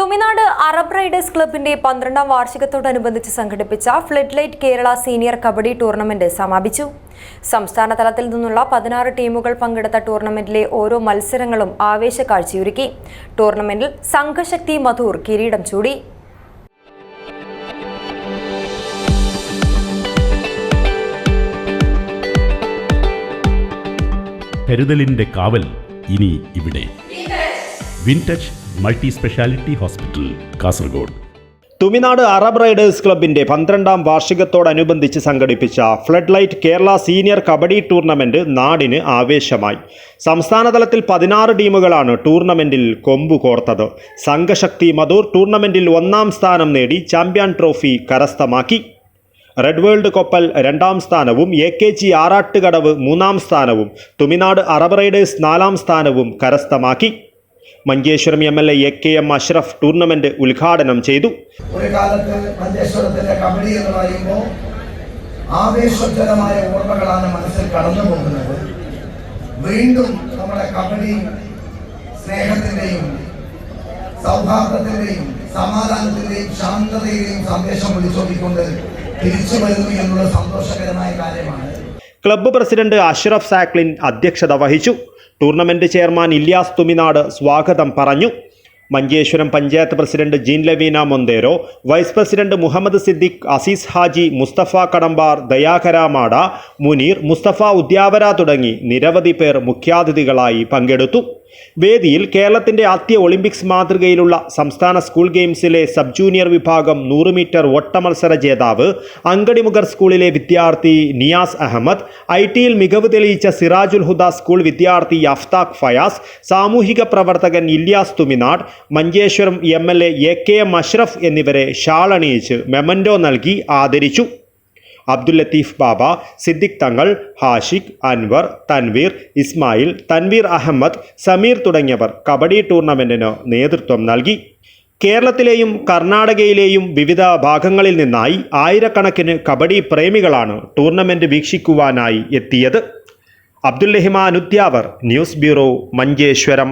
Thuminad Arab riders ക്ലബിന്റെ പന്ത്രണ്ടാം വാർഷികത്തോടനുബന്ധിച്ച് സംഘടിപ്പിച്ച flood light Kerala senior kabaddi tournament സമാപിച്ചു. സംസ്ഥാന തലത്തിൽ നിന്നുള്ള പതിനാറ് ടീമുകൾ പങ്കെടുത്ത ടൂർണമെന്റിലെ ഓരോ മത്സരങ്ങളും ആവേശ കാഴ്ചയൊരുക്കി ടൂർണമെന്റിൽ സംഘശക്തി മധൂർ കിരീടം ചൂടി. കരുതലിന്റെ കാവൽ ഇനി ഇവിടെ. Wintouch multi speciality hospital Kasaragod. Thuminad Arab riders ക്ലബിന്റെ പന്ത്രണ്ടാം വാർഷികത്തോടനുബന്ധിച്ച് സംഘടിപ്പിച്ച flood light Kerala senior kabaddi tournament നാടിന് ആവേശമായി. സംസ്ഥാനതലത്തിൽ പതിനാറ് ടീമുകളാണ് ടൂർണമെന്റിൽ കൊമ്പു കോർത്തത്. സംഘശക്തി മധൂർ ടൂർണമെന്റിൽ ഒന്നാം സ്ഥാനം നേടി ചാമ്പ്യൻ ട്രോഫി കരസ്ഥമാക്കി. റെഡ് വേൾഡ് കൊപ്പൽ രണ്ടാം സ്ഥാനവും എ കെ ജി ആറാട്ടുകടവ് മൂന്നാം സ്ഥാനവും തുമിനാട് അറബ് റൈഡേഴ്സ് നാലാം സ്ഥാനവും കരസ്ഥമാക്കി. Manjeshwaram M L A A K M Ashraf tournament ഉദ്ഘാടനം ചെയ്തു. ഒരു കാലത്ത് മഞ്ചേശ്വരത്തിന്റെ കബഡി എന്ന് പറയുമ്പോൾ ആവേശോജ്വലമായ ഓർമ്മകളാണ് മനസ്സിൽ കടന്നു പോകുന്നത്. വീണ്ടും നമ്മുടെ കബഡി സ്നേഹത്തിന്റെയും സൗഹാർദ്ദത്തിന്റെയും സമാധാനത്തിന്റെയും ശാന്തതയുടെയും സന്ദേശം വിളിച്ചോടിക്കൊണ്ട് തിരിച്ചു വരുന്നു എന്നുള്ള സന്തോഷകരമായ കാര്യമാണ്. ക്ലബ്ബ് പ്രസിഡന്റ് അഷ്റഫ് സാക്ലിൻ അധ്യക്ഷത വഹിച്ചു. ടൂർണമെന്റ് ചെയർമാൻ ഇല്യാസ് തുമിനാട് സ്വാഗതം പറഞ്ഞു. Manjeshwaram panchayat president Jean Lavina Monteiro vice president Muhammad Siddiq Azeez Haji Mustafa Kadambar Dayakara Mada Muneer Mustafa Udyavara തുടങ്ങി നിരവധി പേർ മുഖ്യാതിഥികളായി പങ്കെടുത്തു. വേദിയിൽ കേരളത്തിന്റെ ആദ്യ ഒളിമ്പിക്സ് മാതൃകയിലുള്ള സംസ്ഥാന സ്കൂൾ ഗെയിംസിലെ സബ് ജൂനിയർ വിഭാഗം നൂറ് മീറ്റർ ഓട്ടമത്സര ജേതാവ് അങ്കടിമുഖർ സ്കൂളിലെ വിദ്യാർത്ഥി നിയാസ് അഹമ്മദ് ഐ ടിയിൽ മികവ് തെളിയിച്ച സിറാജുൽ ഹുദ സ്കൂൾ വിദ്യാർത്ഥി അഫ്താഖ് ഫയാസ് സാമൂഹിക പ്രവർത്തകൻ Ilyas Thuminad Manjeshwaram M L A K M Ashraf എന്നിവരെ ഷാളണിയിച്ച് മെമൻഡോ നൽകി ആദരിച്ചു. അബ്ദുൽ ലത്തീഫ് ബാബ സിദ്ദിഖ് തങ്ങൾ ഹാഷിഖ് അൻവർ തൻവീർ ഇസ്മായിൽ തൻവീർ അഹമ്മദ് സമീർ തുടങ്ങിയവർ കബഡി ടൂർണമെന്റിന് നേതൃത്വം നൽകി. കേരളത്തിലെയും കർണാടകയിലെയും വിവിധ ഭാഗങ്ങളിൽ നിന്നായി ആയിരക്കണക്കിന് കബഡി പ്രേമികളാണ് ടൂർണമെന്റ് വീക്ഷിക്കുവാനായി എത്തിയത്. Abdul Rahiman Udyavar news bureau Manjeshwaram.